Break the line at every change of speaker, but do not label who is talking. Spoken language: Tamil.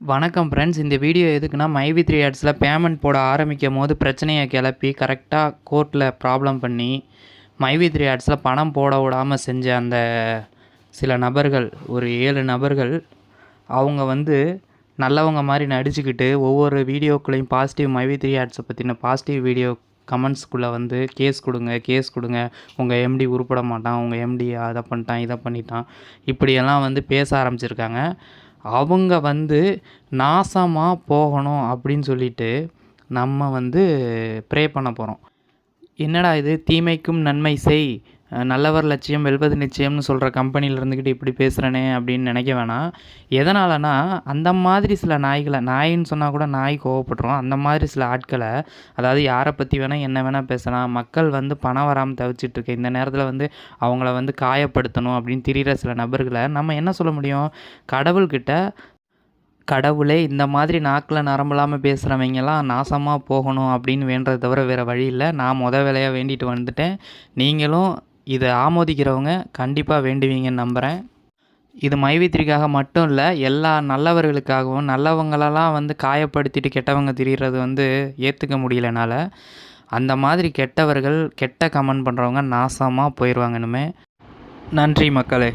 வணக்கம் ஃப்ரெண்ட்ஸ் இந்த வீடியோ எதுக்குன்னா மைவி த்ரீ ஆட்ஸில் பேமெண்ட் போட ஆரம்பிக்கும் போது பிரச்சனையை கிளப்பி கரெக்டாக கோர்ட்டில் ப்ராப்ளம் பண்ணி மைவி த்ரீ ஆட்ஸில் பணம் போட விடாமல் செஞ்ச அந்த சில நபர்கள் ஒரு ஏழு நபர்கள் அவங்க வந்து நல்லவங்க மாதிரி நடிச்சுக்கிட்டு ஒவ்வொரு வீடியோக்குள்ளேயும் பாசிட்டிவ் மைவி த்ரீ ஆட்ஸை பற்றின பாசிட்டிவ் வீடியோ கமெண்ட்ஸ்குள்ளே வந்து கேஸ் கொடுங்க கேஸ் கொடுங்க. உங்கள் எம்டி உருப்பட மாட்டான். உங்கள் எம்டி அதை பண்ணிட்டான் இதை பண்ணிட்டான். இப்படியெல்லாம் வந்து பேச ஆரம்பிச்சிருக்காங்க. அவங்க வந்து நாசமாக போகணும் அப்படின்னு சொல்லிட்டு நம்ம வந்து ப்ரே பண்ண போகிறோம் என்னடா இது? தீமைக்கும் நன்மை செய். நல்லவர் லட்சியம் வெல்வது நிச்சயம்னு சொல்கிற கம்பெனியில் இருந்துக்கிட்டு இப்படி பேசுகிறேனே அப்படின்னு நினைக்க வேணாம். எதனாலனா அந்த மாதிரி சில நாய்களை நாயின்னு சொன்னால் கூட நாய் கோவப்படுறோம் அந்த மாதிரி சில ஆட்களை அதாவது யாரை பற்றி வேணால் என்ன வேணால் பேசலாம். மக்கள் வந்து பணம் வராமல் தவிச்சிட்டுருக்கு இந்த நேரத்தில் வந்து அவங்கள வந்து காயப்படுத்தணும் அப்படின்னு திரிகிற சில நபர்களை நம்ம என்ன சொல்ல முடியும்? கடவுள்கிட்ட கடவுளே இந்த மாதிரி நாக்கில் நரம்பலாமல் பேசுகிறவங்கெல்லாம் நாசமாக போகணும் அப்படின்னு வேண்டதை தவிர வேறு வழி இல்லை. நான் முத வேலையாக வேண்டிட்டு வந்துட்டேன். நீங்களும் இதை ஆமோதிக்கிறவங்க கண்டிப்பாக வேண்டுவீங்கன்னு நம்புகிறேன் இது மைவித்திரிக்காக மட்டும் இல்லை எல்லா நல்லவர்களுக்காகவும் நல்லவங்களெல்லாம் வந்து காயப்படுத்திட்டு கெட்டவங்க திரிகிறது வந்து ஏற்றுக்க முடியலனால அந்த மாதிரி கெட்டவர்கள் கெட்ட கமெண்ட் பண்ணுறவங்க நாசமாக போயிடுவாங்கன்னுமே நன்றி மக்களே.